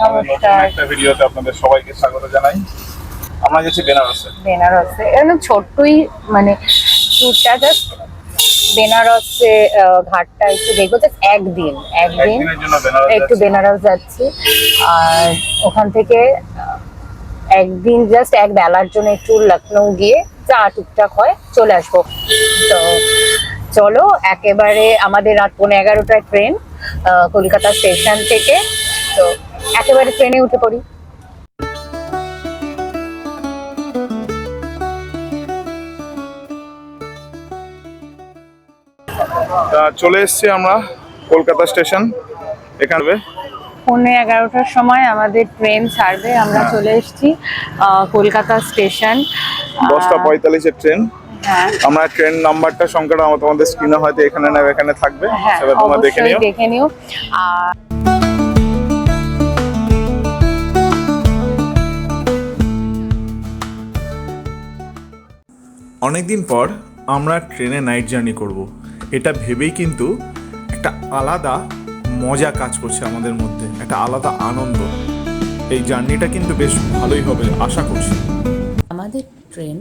নতুন একটা ভিডিওতে আপনাদের সবাইকে স্বাগত জানাই। আমরা গেছি বেনারসে। বেনারসে। এরকম ছোট্টই মানে ট্যুরটা জাস্ট বেনারসে ঘাটটা একটু দেখব। জাস্ট একদিন একদিন একটু বেনারস যাচ্ছি। আর ওখান থেকে একদিন জাস্ট এক বেলার জন্য একটু লখনৌ গিয়ে যা টুকটাক হয় চলে আসব। তো চলো একেবারে আমাদের রাত পৌনে এগারোটায় ট্রেন কলকাতা স্টেশন থেকে। তো একেবারে ট্রেনে উঠে পড়ি। চলে এসেছি আমরা কলকাতা স্টেশন। এখানে পৌনে এগারোটার সময় আমাদের ট্রেন ছাড়বে আমরা হ্যাঁ। চলে এসেছি আহ, কলকাতা স্টেশন। দশটা পঁয়তাল্লিশের ট্রেন। হ্যাঁ। আমরা ট্রেন নাম্বারটা সংখ্যাটা আমার তোমাদের স্ক্রিনে হয়তো এখানে না এখানে থাকবে। হ্যাঁ সেটা তোমরা দেখে নিও। দেখে নিও। আর অনেক দিন পর আমরা ট্রেনে নাইট জার্নি করব। এটা ভেবেই কিন্তু একটা আলাদা মজা কাজ করছে আমাদের মধ্যে, একটা আলাদা আনন্দ। এই জার্নিটা কিন্তু বেশ ভালোই হবে, আশা করছি। আমাদের train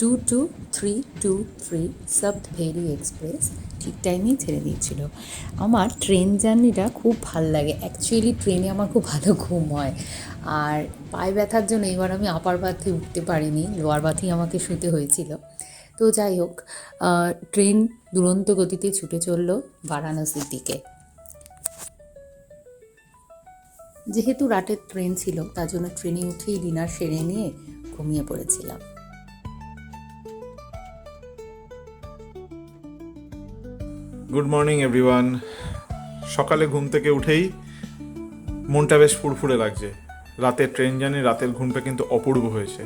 two two three two three সপ্ত ভেরি এক্সপ্রেস, ঠিক টাইমেই ছেড়ে দিয়েছিল। আমার ট্রেন জার্নিটা খুব ভালো লাগে। অ্যাকচুয়ালি ট্রেনে আমার খুব ভালো ঘুম হয়। আর পায়ে ব্যথার জন্য এবার আমি আপার বাথে উঠতে পারিনি, লোয়ার বাথেই আমাকে শুতে হয়েছিল। তো যাই হোক ট্রেন দুরন্ত গতিতে ছুটে চলল বারাণসীর দিকে। যেহেতু রাতের ট্রেন ছিল, তার জন্য ট্রেনে উঠেই ডিনার সেরে নিয়ে ঘুমিয়ে পড়েছিলাম। গুড মর্নিং এভরিওয়ান সকালে ঘুম থেকে উঠেই মনটা বেশ ফুরফুরে লাগছে। রাতের ট্রেন জানি রাতের ঘুমটা কিন্তু অপূর্ব হয়েছে।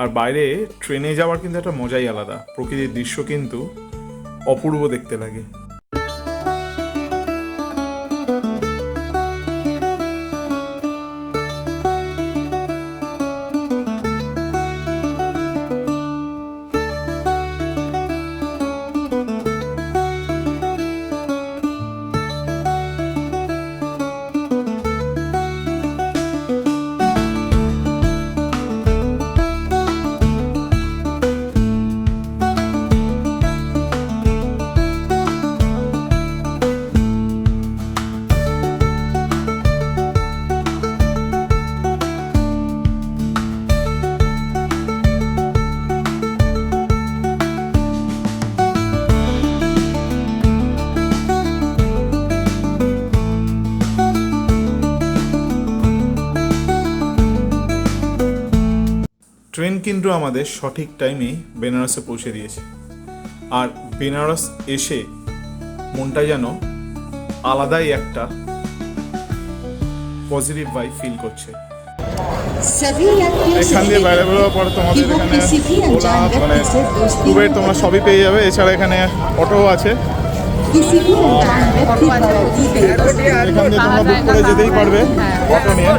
আর বাইরে ট্রেনে যাওয়ার কিন্তু একটা মজাই আলাদা। প্রকৃতির দৃশ্য কিন্তু অপূর্ব দেখতে লাগে। কেন্দ্র আমাদের সঠিক টাইমে বেনারসে পৌঁছে দিয়েছে। আর বেনারস এসে মনটা যেন আলাদাই একটা পজিটিভ ভাই ফিল করছে। এখান দিয়ে বাইরে বেরোবার পর তোমাদের এখানে মানে তোমরা সবই পেয়ে যাবে। এছাড়া এখানে অটোও আছে। যেতেই পারবে অটো নিয়ে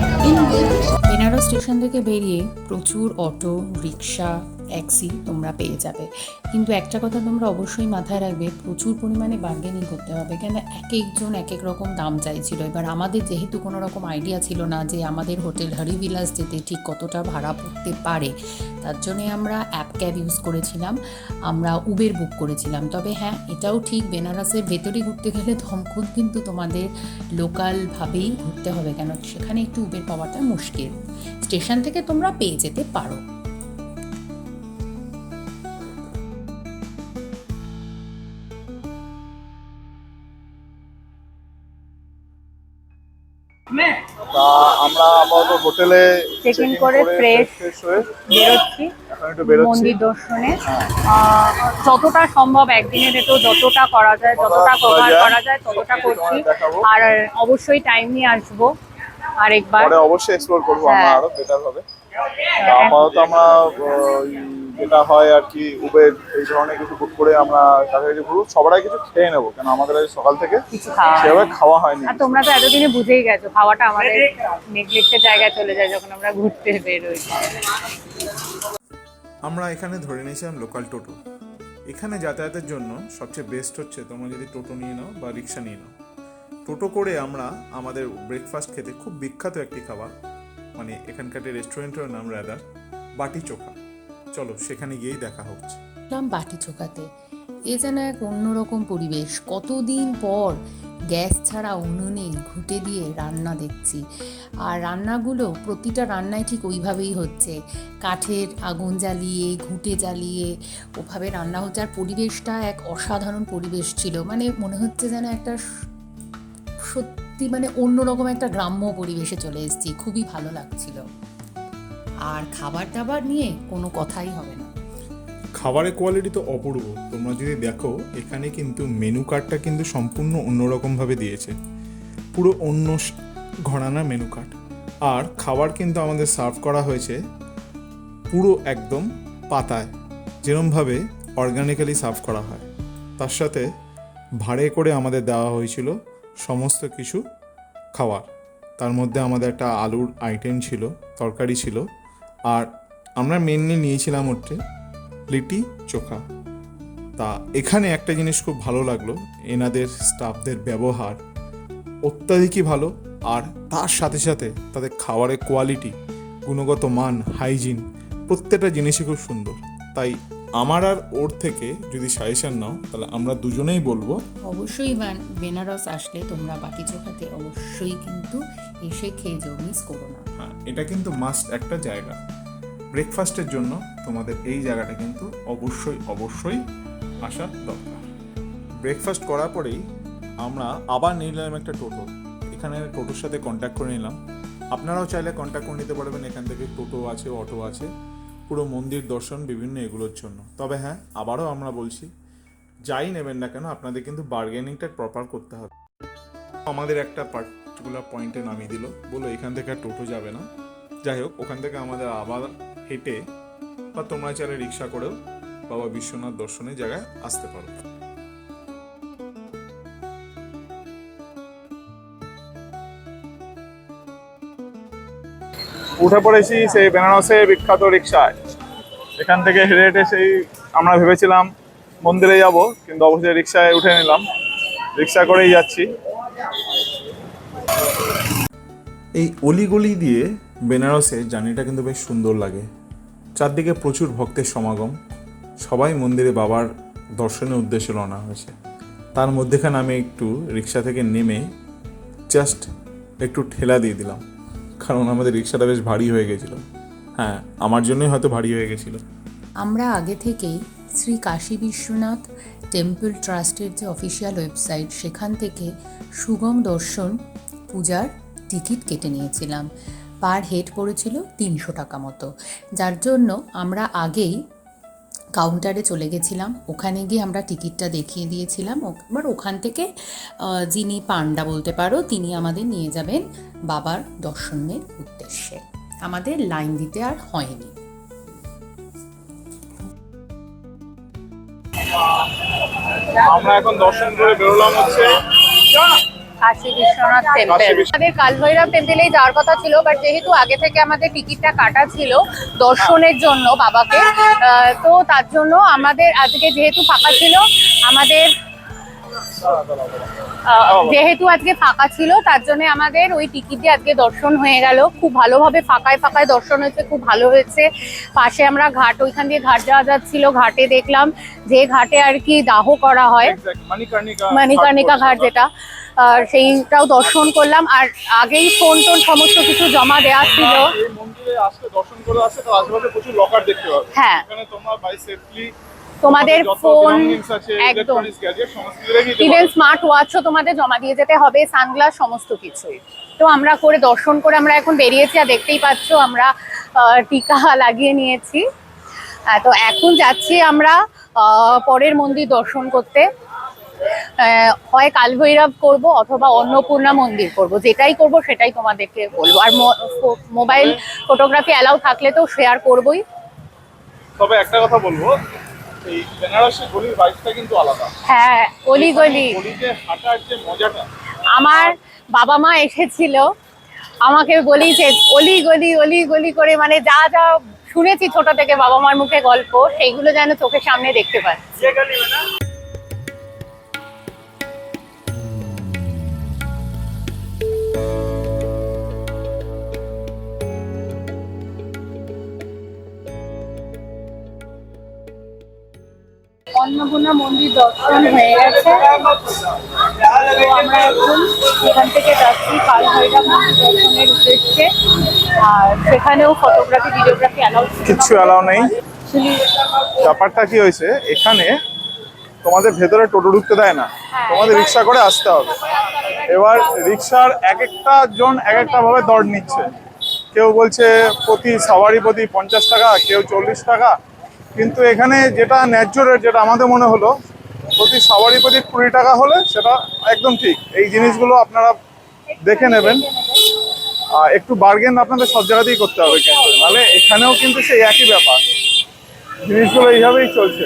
বেনারস স্টেশন থেকে বেরিয়ে প্রচুর অটো রিক্সা ট্যাক্সি তোমরা পেয়ে যাবে। কিন্তু একটা কথা তোমরা অবশ্যই মাথায় রাখবে, প্রচুর পরিমাণে বার্গেনিং করতে হবে। কেন? এক একজন এক এক রকম দাম চাইছিল। এবার আমাদের যেহেতু কোনো রকম আইডিয়া ছিল না যে আমাদের হোটেল হরিবিলাস যেতে ঠিক কতটা ভাড়া পড়তে পারে, তার জন্যে আমরা অ্যাপ ক্যাব ইউজ করেছিলাম। আমরা উবের বুক করেছিলাম। তবে হ্যাঁ এটাও ঠিক বেনারসের ভেতরে ঘুরতে গেলে ধমকুন কিন্তু তোমাদের লোকালভাবেই ঘুরতে হবে। কেন? সেখানে একটু উবের পাওয়াটা মুশকিল। স্টেশন থেকে তোমরা পেয়ে যেতে পারো। তা আমরা আপাতত হোটেলে in করে হয়ে বেরোচ্ছি। মন্দির দর্শনে। যতটা সম্ভব একদিনে ভেতর যতটা করা যায় যতটা কভার করা যায় ততটা করছি। আর অবশ্যই টাইম নিয়ে আসব আরেকবার। পরে অবশ্যই এক্সপ্লোর করব আমরা হ্যাঁ। আরও বেটার হবে। আপাতত আমরা যেটা হয় আর কি উবের এই ধরনের কিছু বুক করে আমরা কাছাকাছি ঘুরবো। সবাই কিছু খেয়ে নেব কেন আমাদের আজ সকাল থেকে। সেভাবে খাওয়া হয়নি। আর তোমরা তো এতদিনে বুঝেই গেছো খাওয়াটা আমাদের নেগলেক্টের জায়গায় চলে যায় যখন আমরা ঘুরতে বেরোই। আমরা এখানে ধরে নিয়েছিলাম লোকাল টোটো এখানে যাতায়াতের জন্য সবচেয়ে বেস্ট হচ্ছে তোমরা যদি টোটো নিয়ে নাও বা রিক্সা নিয়ে নাও। টোটো করে আমরা আমাদের ব্রেকফাস্ট খেতে খুব বিখ্যাত একটি খাবার মানে এখানকার রেস্টুরেন্টের নাম রাদার বাটি চোখা। চলো, সেখানে গিয়েই দেখা হচ্ছে। গেলাম বাটি চোখাতে এ যেন এক অন্যরকম পরিবেশ। কতদিন পর গ্যাস ছাড়া উনুনে ঘুঁটে দিয়ে রান্না দেখছি। আর রান্নাগুলো প্রতিটা রান্নায় ঠিক ওইভাবেই হচ্ছে। কাঠের আগুন জ্বালিয়ে, ঘুঁটে জ্বালিয়ে ওভাবে রান্না হচ্ছে। আর পরিবেশটা এক অসাধারণ পরিবেশ ছিল। মানে মনে হচ্ছে যেন একটা সত্যি মানে অন্যরকম একটা গ্রাম্য পরিবেশে চলে এসেছি। খুবই ভালো লাগছিল। আর খাবার দাবার নিয়ে কোনো কথাই হবে না। খাবারের কোয়ালিটি তো অপূর্ব। তোমরা যদি দেখো, এখানে কিন্তু মেনু কার্ডটা কিন্তু সম্পূর্ণ অন্যরকমভাবে দিয়েছে। পুরো অন্য ঘরানা মেনু কার্ড আর খাবার কিন্তু আমাদের সার্ভ করা হয়েছে পুরো একদম পাতায়। যেরমভাবে অর্গানিক্যালি সার্ভ করা হয়। তার সাথে ভাড়ে করে আমাদের দেওয়া হয়েছিল সমস্ত কিছু খাওয়ার। তার মধ্যে আমাদের একটা আলুর আইটেম ছিল, তরকারি ছিল। আর আমরা মেনলি নিয়েছিলাম হচ্ছে লিটি চোখা। তা এখানে একটা জিনিস খুব ভালো লাগল, এনাদের স্টাফদের ব্যবহার অত্যাধিকই ভালো আর তার সাথে সাথে তাদের খাবারের কোয়ালিটি গুণগত মান হাইজিন প্রত্যেকটা জিনিসই খুব সুন্দর। তাই আমার আর ওর থেকে যদি সাজেশন নাও তাহলে আমরা দুজনেই বলব। অবশ্যই বান- বেনারস আসলে তোমরা বাটি চোখাতে অবশ্যই কিন্তু এসে খেয়ে যাও মিস করো না। হ্যাঁ এটা কিন্তু মাস্ট একটা জায়গা। ব্রেকফাস্টের জন্য তোমাদের এই জায়গাটা কিন্তু অবশ্যই অবশ্যই আসা দরকার। ব্রেকফাস্ট করার পরেই আমরা আবার নিলাম একটা টোটো। এখানে টোটোর সাথে কন্ট্যাক্ট করে নিলাম। আপনারাও চাইলে কন্ট্যাক্ট করে নিতে পারবেন এখান থেকে টোটো আছে অটো আছে। পুরো মন্দির দর্শন বিভিন্ন এগুলোর জন্য। তবে হ্যাঁ আবারও আমরা বলছি, যাই নেবেন না কেন, আপনাদের কিন্তু বার্গেনিংটা প্রপার করতে হবে। আমাদের একটা পার্টিকুলার পয়েন্টে নামিয়ে দিল, বলল এখান থেকে আর টোটো যাবে না। যাই হোক, ওখান থেকে আমাদের আবার হেঁটে বা তোমরা চাইলে রিক্সা করেও বাবা বিশ্বনাথ দর্শনের জায়গায় আসতে পারো। উঠে পড়েছি সেই বেনারসে বিখ্যাত রিক্সায়। এখান থেকে হেঁটে হেঁটে সেই আমরা ভেবেছিলাম মন্দিরে যাব, কিন্তু অবশ্যই রিক্সায় উঠে নিলাম। রিক্সা করেই যাচ্ছি। এই অলিগলি দিয়ে বেনারসে জার্নিটা কিন্তু বেশ সুন্দর লাগে। চারদিকে প্রচুর ভক্তের সমাগম। সবাই মন্দিরে বাবার দর্শনের উদ্দেশ্যে রওনা হয়েছে। তার মধ্যেখানে আমি একটু রিক্সা থেকে নেমে জাস্ট একটু ঠেলা দিয়ে দিলাম। কারণ আমাদের রিক্সাটা বেশ ভারী হয়ে গেছিল। হ্যাঁ আমার জন্যই হয়তো ভারী হয়ে গেছিল। আমরা আগে থেকেই শ্রী কাশী বিশ্বনাথ টেম্পল ট্রাস্টের যে অফিসিয়াল ওয়েবসাইট, সেখান থেকে সুগম দর্শন পূজার টিকিট কেটে নিয়েছিলাম। পার হেড পড়েছিল তিনশো টাকা মতো। যার জন্য আমরা আগেই কাউন্টারে চলে গেছিলাম। ওখানে গিয়ে আমরা টিকিটটা দেখিয়ে দিয়েছিলাম। এবার ওখান থেকে যিনি পান্ডা বলতে পারো, তিনি আমাদের নিয়ে যাবেন বাবার দর্শনের উদ্দেশ্যে। আমাদের লাইন দিতে আর হয়নি। আমরা এখন দর্শন করে বেরোলাম হচ্ছে। কাশী বিশ্বনাথ টেম্পল কাশী বিশ্ব- আমাদের কালভৈরব টেম্পলেই যাওয়ার কথা ছিল বাট যেহেতু আগে থেকে আমাদের টিকিটটা কাটা ছিল দর্শনের জন্য বাবাকে আহ, তো তার জন্য আমাদের আজকে যেহেতু ফাঁকা ছিল আমাদের যেহেতু আজকে ফাঁকা ছিল তার জন্য আমাদের ওই টিকিট দিয়ে আজকে দর্শন হয়ে গেল। খুব ভালোভাবে ফাঁকায় ফাঁকায় দর্শন হয়েছে খুব ভালো হয়েছে। পাশে আমরা ঘাট ওইখান দিয়ে ঘাট যাওয়া যাচ্ছিল ঘাটে দেখলাম যে ঘাটে আর কি দাহ করা হয়। মণিকর্ণিকা ঘাট যেটা আর সেইটাও দর্শন করলাম। আর আগেই ফোন টোন সমস্ত কিছু জমা দেওয়া ছিল। হ্যাঁ। তোমাদের ফোন একদম। ইভেন স্মার্ট ওয়াচও তোমাদের জমা দিয়ে যেতে হবে সানগ্লাস সমস্ত কিছুই। তো আমরা করে দর্শন করে আমরা এখন বেরিয়েছি আর দেখতেই পাচ্ছ আমরা টিকা লাগিয়ে নিয়েছি। তো এখন যাচ্ছি আমরা পরের মন্দির দর্শন করতে। হয় কালভৈরব করব অথবা অন্নপূর্ণা মন্দির করব। যেটাই করব সেটাই তোমাদেরকে বলব। আর মোবাইল ফটোগ্রাফি অ্যালাউ থাকলে তো শেয়ার করবই। তবে একটা কথা বলব এই বেনারসি গলির বাইকটা কিন্তু আলাদা। হ্যাঁ অলি গলি। গলিতে হাঁটার যে মজাটা। আমার বাবা মা এসেছিল আমাকে বলি যে অলি গলি অলি গলি করে মানে যা যা শুনেছি ছোট থেকে বাবা মার মুখে গল্প সেইগুলো যেন চোখের সামনে দেখতে পাচ্ছি। অন্নপূর্ণা মন্দির দর্শন হয়ে গেছে। তো আমরা এখন এখান থেকে যাচ্ছি কাল ভৈরব মন্দির দর্শনের উদ্দেশ্যে। আর সেখানেও ফটোগ্রাফি ভিডিওগ্রাফি অ্যালাউ কিচ্ছু অ্যালাউ নেই। ব্যাপারটা কি হয়েছে? এখানে তোমাদের ভেতরে টোটো ঢুকতে দেয় না। তোমাদের রিক্সা করে আসতে হবে। এবার রিক্সার এক একটা জন এক একটা ভাবে দর নিচ্ছে। কেউ বলছে প্রতি সাওয়ারি প্রতি পঞ্চাশ টাকা কেউ চল্লিশ টাকা। কিন্তু এখানে যেটা ন্যায্য যেটা আমাদের মনে হলো, প্রতি সাওয়ারি প্রতি কুড়ি টাকা হলে সেটা একদম ঠিক। এই জিনিসগুলো আপনারা দেখে নেবেন। আর একটু বার্গেন আপনাদের সব জায়গাতেই করতে হবে কিন্তু। নাহলে এখানেও কিন্তু সেই একই ব্যাপার। জিনিসগুলো এইভাবেই চলছে।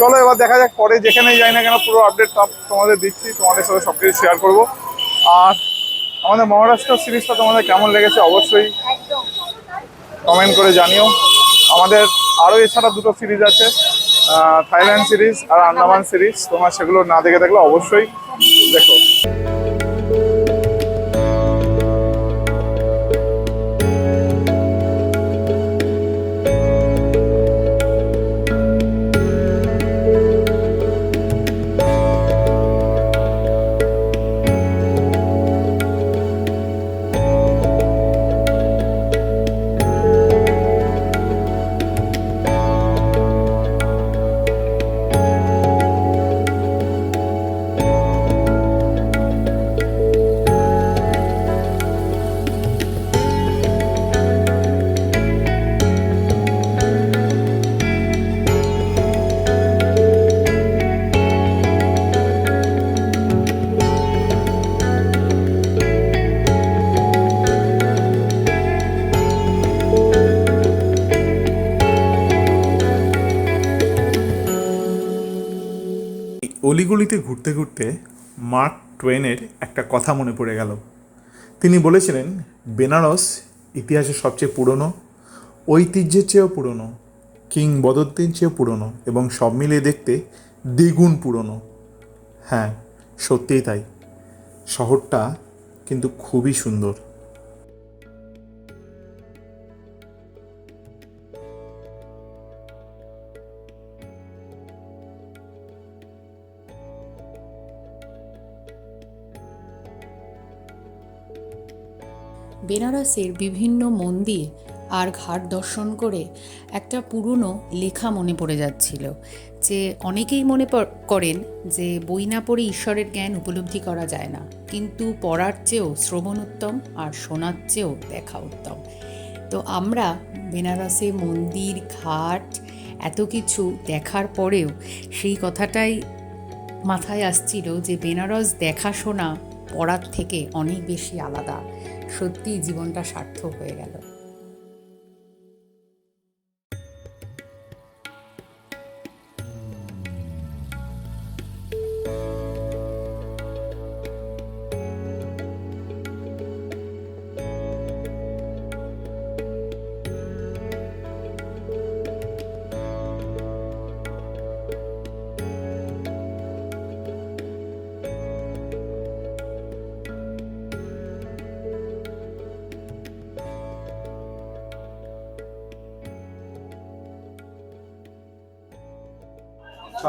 চলো এবার দেখা যাক, পরে যেখানেই যাই না কেন পুরো আপডেট তোমাদের দিচ্ছি। তোমাদের সাথে সব কিছু শেয়ার করব। আর আমাদের মহারাষ্ট্র সিরিজটা তোমাদের কেমন লেগেছে অবশ্যই কমেন্ট করে জানিও। আমাদের আরও এছাড়া দুটো সিরিজ আছে থাইল্যান্ড সিরিজ আর আন্দামান সিরিজ। তোমার সেগুলো না দেখে থাকলে অবশ্যই দেখো। অলিগলিতে ঘুরতে ঘুরতে মার্ক ট্ওয়েনের একটা কথা মনে পড়ে গেল। তিনি বলেছিলেন, বেনারস ইতিহাসে সবচেয়ে পুরনো, ঐতিহ্যের চেয়েও পুরনো, কিংবদন্তির চেয়েও পুরনো এবং সব মিলিয়ে দেখতে দ্বিগুণ পুরনো। হ্যাঁ সত্যিই তাই। শহরটা কিন্তু খুবই সুন্দর। বেনারসের বিভিন্ন মন্দির আর ঘাট দর্শন করে একটা পুরনো লেখা মনে পড়ে যাচ্ছিল, যে অনেকেই মনে করেন যে বই না পড়ে ঈশ্বরের জ্ঞান উপলব্ধি করা যায় না, কিন্তু পড়ার চেয়েও শ্রবণ উত্তম আর শোনার চেয়েও দেখা উত্তম। তো আমরা বেনারসে মন্দির, ঘাট এত কিছু দেখার পরেও সেই কথাটাই মাথায় আসছিল যে বেনারস দেখাশোনা পড়ার থেকে অনেক বেশি আলাদা। সত্যিই জীবনটা সার্থক হয়ে গেল।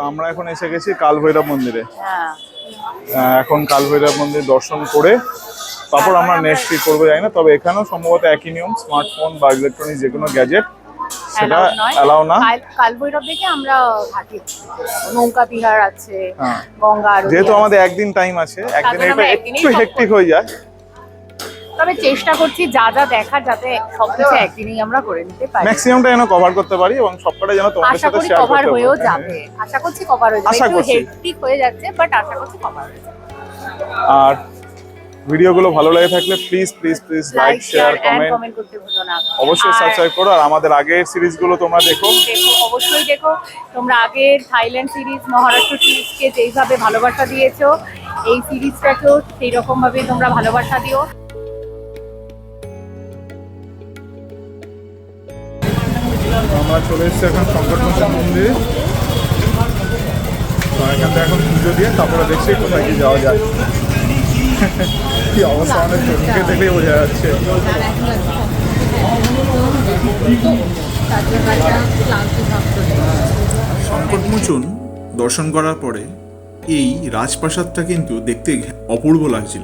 আমরা এখন এসে গেছি কাল ভৈরব মন্দিরে এখন কাল ভৈরব মন্দির দর্শন করে তারপর আমরা নেক্সট কি করব জানি না তবে এখানেও সম্ভবত একই নিয়ম স্মার্টফোন বা ইলেকট্রনিক যে কোনো গ্যাজেট সেটা না। কাল- কালভৈরব দেখে আমরা ঘাটে নৌকা বিহার আছে হ্যাঁ। গঙ্গা যেহেতু আমাদের একদিন টাইম আছে একদিন এটা একটু হেক্টিক হয়ে যায়। তবে চেষ্টা করছি যা যা দেখার যাতে সবকিছু একদিনেই আমরা করে নিতে পারি। ম্যাক্সিমামটা যেন কভার করতে পারি এবং সবটা যেন তোমাদের সাথে শেয়ার কভার করতে হয়েও পারি। যাবে। আশা করছি কভার হয়ে যাবে। আশা একটু করছি। হেক্টিক হয়ে যাচ্ছে বাট আশা করছি কভার হয়ে যাবে। আর ভিডিওগুলো ভালো লাগে থাকলে please please please like share comment comment করতে ভুলো না। অবশ্যই সাবস্ক্রাইব করো আর আমাদের আগের সিরিজগুলো তোমরা দেখো। দেখো অবশ্যই দেখো। তোমরা আগের থাইল্যান্ড সিরিজ মহারাষ্ট্র সিরিজকে যেইভাবে ভালোবাসা দিয়েছ এই সিরিজটাকেও সেই রকম ভাবে তোমরা ভালোবাসা দিও। আমরা চলে এসেছি এখন সংকটমোচন মন্দিরে। এখান থেকে এখন পুজো দিয়ে তারপরে দেখছি কোথায় কি যাওয়া যায়। কি অবস্থা আমাদের চোখকে দেখলেই বোঝা যাচ্ছে। সংকটমোচন দর্শন করার পরে এই রাজপ্রাসাদটা কিন্তু দেখতে অপূর্ব লাগছিল।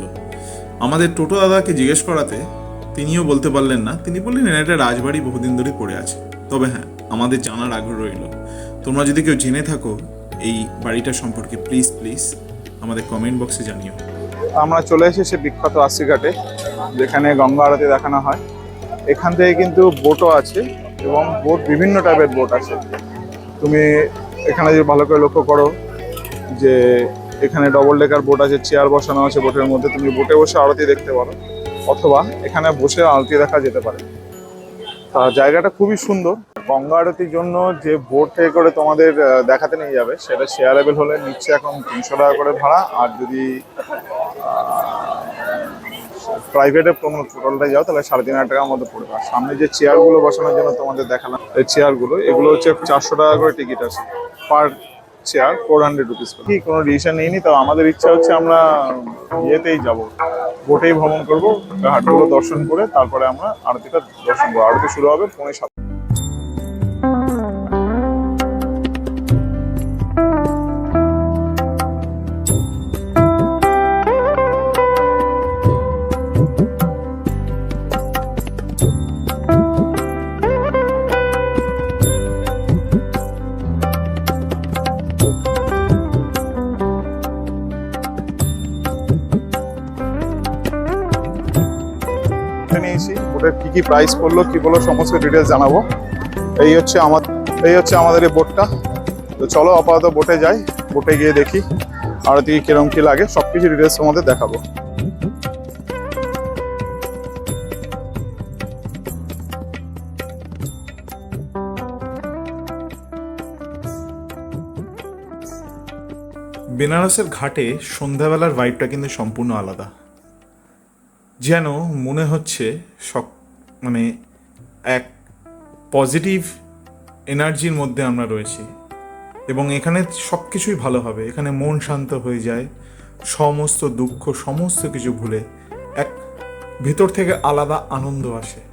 আমাদের টোটো দাদাকে জিজ্ঞেস করাতে তিনিও বলতে পারলেন না। তিনি বললেন "এটা রাজবাড়ি বহুদিন ধরে পড়ে আছে। তবে হ্যাঁ আমাদের জানার আগ্রহ রইল। তোমরা যদি কেউ জেনে থাকো এই বাড়িটা সম্পর্কে প্লিজ প্লিজ আমাদের কমেন্ট বক্সে জানিও। আমরা চলে এসেছি বিখ্যাত আশি ঘাটে, যেখানে গঙ্গা আরতি দেখানো হয়। এখান থেকে কিন্তু বোটও আছে এবং বোট বিভিন্ন টাইপের বোট আছে। তুমি এখানে যদি ভালো করে লক্ষ্য করো যে এখানে ডবল ডেকার বোট আছে চেয়ার বসানো আছে বোটের মধ্যে, তুমি বোটে বসে আরতি দেখতে পারো। অথবা এখানে বসে আরতি দেখা যেতে পারে। জায়গাটা খুবই সুন্দর। গঙ্গা আরতির জন্য যে বোট থেকে করে তোমাদের দেখাতে নিয়ে যাবে, সেটা শেয়ারেবল হলে নিচ্ছে এখন তিনশো টাকা করে ভাড়া, আর যদি প্রাইভেটে কোনো টোটালটা যাও, তাহলে সাড়ে তিন হাজার টাকার মধ্যে পড়বে। আর সামনে যে চেয়ারগুলো বসানোর জন্য তোমাদের দেখালাম, এই চেয়ারগুলো এগুলো হচ্ছে চারশো টাকা করে টিকিট আছে। Per chair four hundred rupees কি, কোনো ডিসিশন নিইনি? তো আমাদের ইচ্ছা হচ্ছে আমরা ইয়েতেই যাব। বোটেই ভ্রমণ করব ঘাটগুলো দর্শন করে, তারপরে আমরা আরতিটা দর্শন করব। আরতি শুরু হবে পৌনে সাত কি কি প্রাইস পড়ল, কি বলল সমস্ত ডিটেলস জানাব। এই হচ্ছে আমার, এই হচ্ছে আমাদের এই বোটটা তো চলো আপাতত বোটে যাই বোটে গিয়ে দেখি আরতি কিরম কি লাগে, সবকিছু ডিটেলস তোমাদের দেখাবো। বেনারসের ঘাটে সন্ধ্যাবেলার ভাইবটা কিন্তু সম্পূর্ণ আলাদা। যেন মনে হচ্ছে সক মানে এক পজিটিভ এনার্জির মধ্যে আমরা রয়েছি। এবং এখানে সব কিছুই ভালো হবে। এখানে মন শান্ত হয়ে যায়। সমস্ত দুঃখ, সমস্ত কিছু ভুলে এক ভেতর থেকে আলাদা আনন্দ আসে।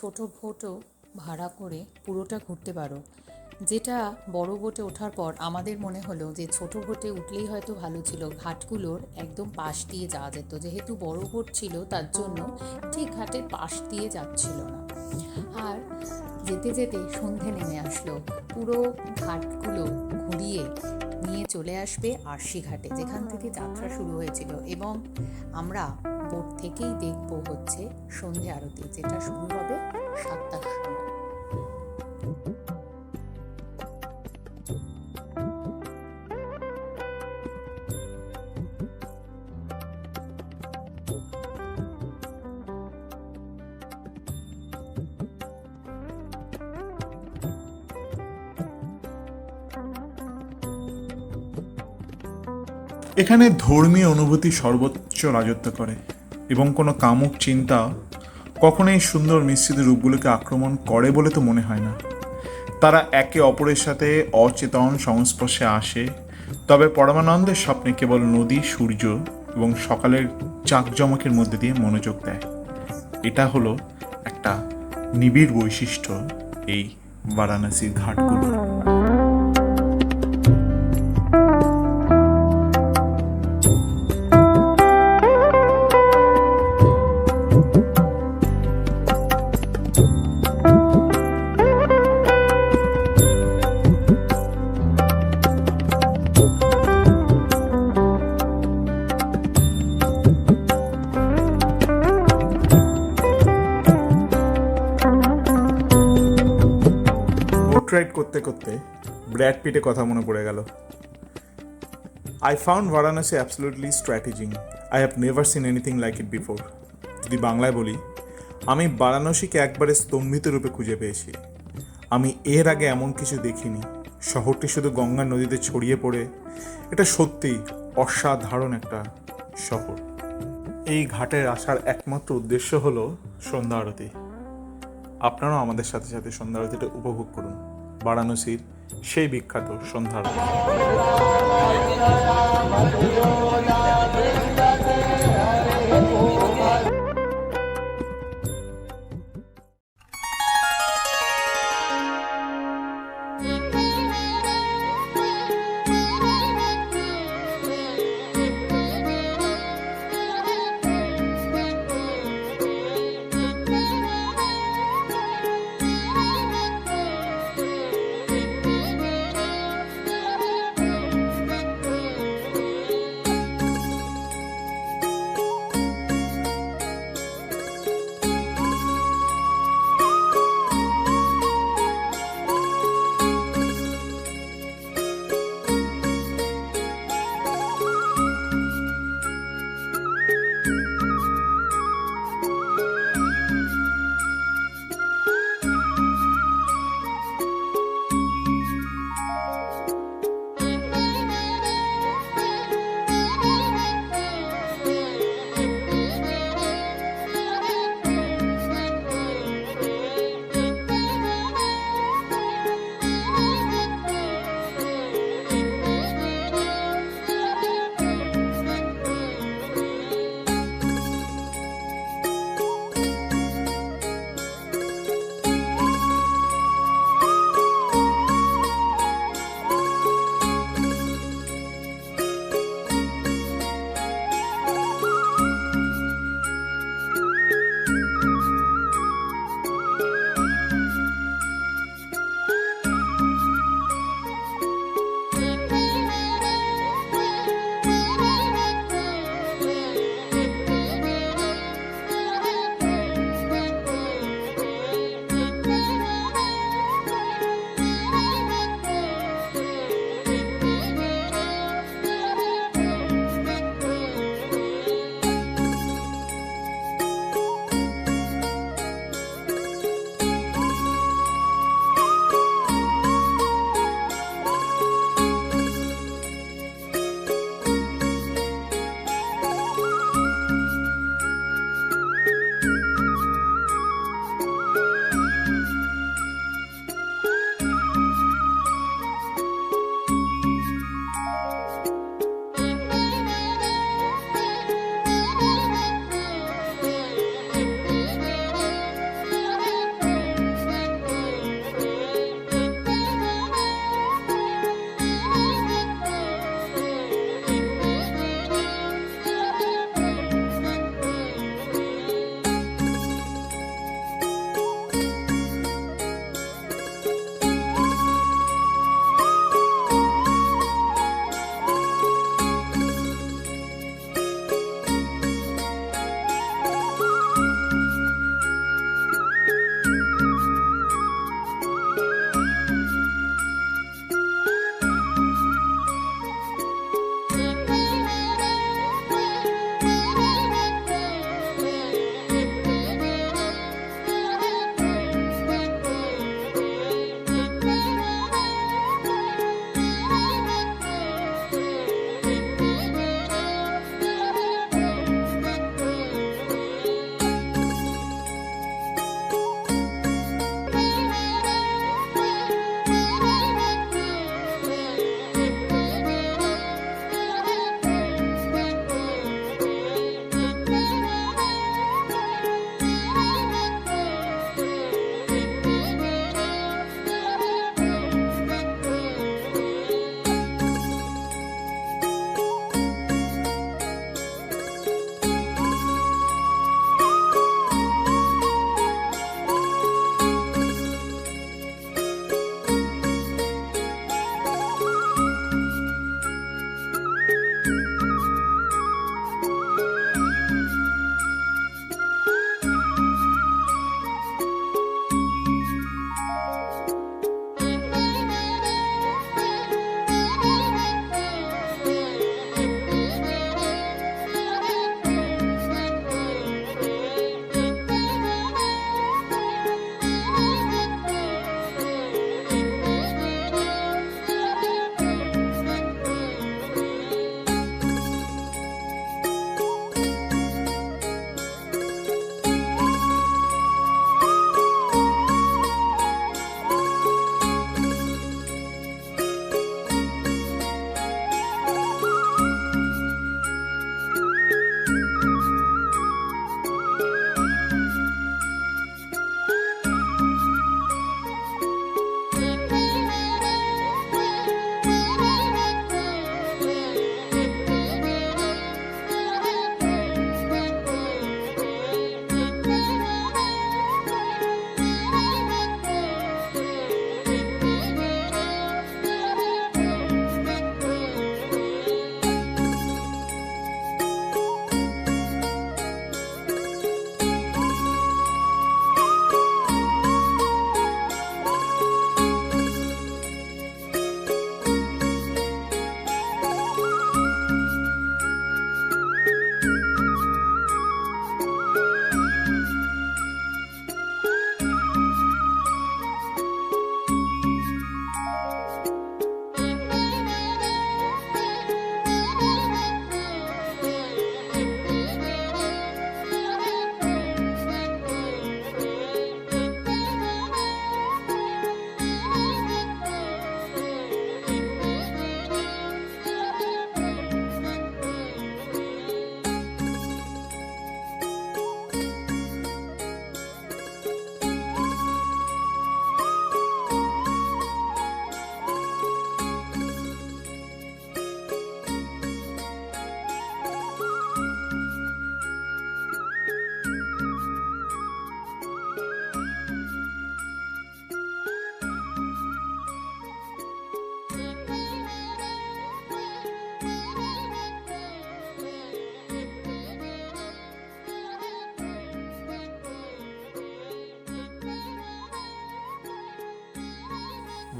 ছোট ভোটও ভাড়া করে পুরোটা ঘুরতে পারো। যেটা বড় বোটে ওঠার পর আমাদের মনে হলো যে ছোট বোটে উঠলেই হয়তো ভালো ছিল, ঘাটগুলোর একদম পাশ দিয়ে যাওয়া যেত। যেহেতু বড় বোট ছিল, তার জন্য ঠিক ঘাটের পাশ দিয়ে যাচ্ছিল না। আর যেতে যেতে সন্ধে নেমে আসলো। পুরো ঘাটগুলো ঘুরিয়ে নিয়ে চলে আসবে আরশি ঘাটে, যেখান থেকে যাত্রা শুরু হয়েছিল। এবং আমরা বোট থেকেই দেখব হচ্ছে সন্ধে আরতি, যেটা শুরু হবে সাতটার সময় এখানে ধর্মীয় অনুভূতি সর্বোচ্চ রাজত্ব করে এবং কোনো কামুক চিন্তা কখনোই সুন্দর মিশ্রিত রূপগুলোকে আক্রমণ করে বলে তো মনে হয় না। তারা একে অপরের সাথে অচেতন সংস্পর্শে আসে, তবে পরমানন্দের স্বপ্নে কেবল নদী, সূর্য এবং সকালের চাকজমকের মধ্যে দিয়ে মনোযোগ দেয়। এটা হলো একটা নিবিড় বৈশিষ্ট্য এই বারাণসীর ঘাটগুলোর পিটে কথা মনে পড়ে গেল। I found Varanasi absolutely স্ট্র্যাটেজিং I have never seen anything like it before যদি বাংলায় বলি, আমি বারাণসীকে একবারে স্তম্ভিত রূপে খুঁজে পেয়েছি। আমি এর আগে এমন কিছু দেখিনি। শহরটি শুধু গঙ্গা নদীতে ছড়িয়ে পড়ে। এটা সত্যিই অসাধারণ একটা শহর। এই ঘাটের আসার একমাত্র উদ্দেশ্য হলো সন্ধ্যা আরতি। আপনারাও আমাদের সাথে সাথে সন্ধ্যা আরতিটা উপভোগ করুন। বারাণসীর সেই বিখ্যাত সন্ধ্যার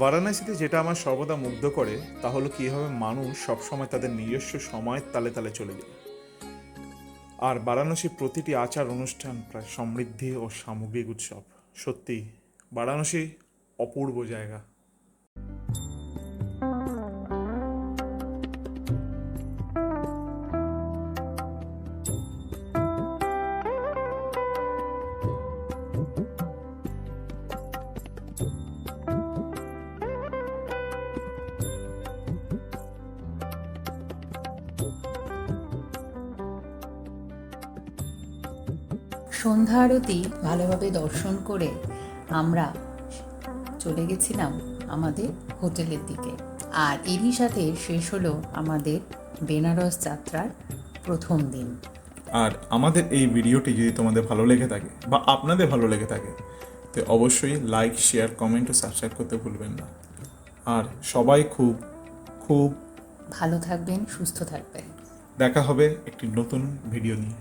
বারাণসীতে যেটা আমার সর্বদা মুগ্ধ করে, তা হলো কীভাবে মানুষ সবসময় তাদের নিজস্ব সময়ের তালে তালে চলে যায়। আর বারাণসীর প্রতিটি আচার অনুষ্ঠান প্রায় সমৃদ্ধি ও সামগ্রিক উৎসব। সত্যি বারাণসী অপূর্ব জায়গা। সন্ধ্যা আরতি ভালোভাবে দর্শন করে আমরা চলে গেছিলাম আমাদের হোটেলের দিকে। আর এরই সাথে শেষ হলো আমাদের বেনারস যাত্রার প্রথম দিন। আর আমাদের এই ভিডিওটি যদি তোমাদের ভালো লেগে থাকে বা আপনাদের ভালো লেগে থাকে তো অবশ্যই লাইক শেয়ার কমেন্ট ও সাবস্ক্রাইব করতে ভুলবেন না। আর সবাই খুব খুব ভালো থাকবেন সুস্থ থাকবেন। দেখা হবে একটি নতুন ভিডিও নিয়ে।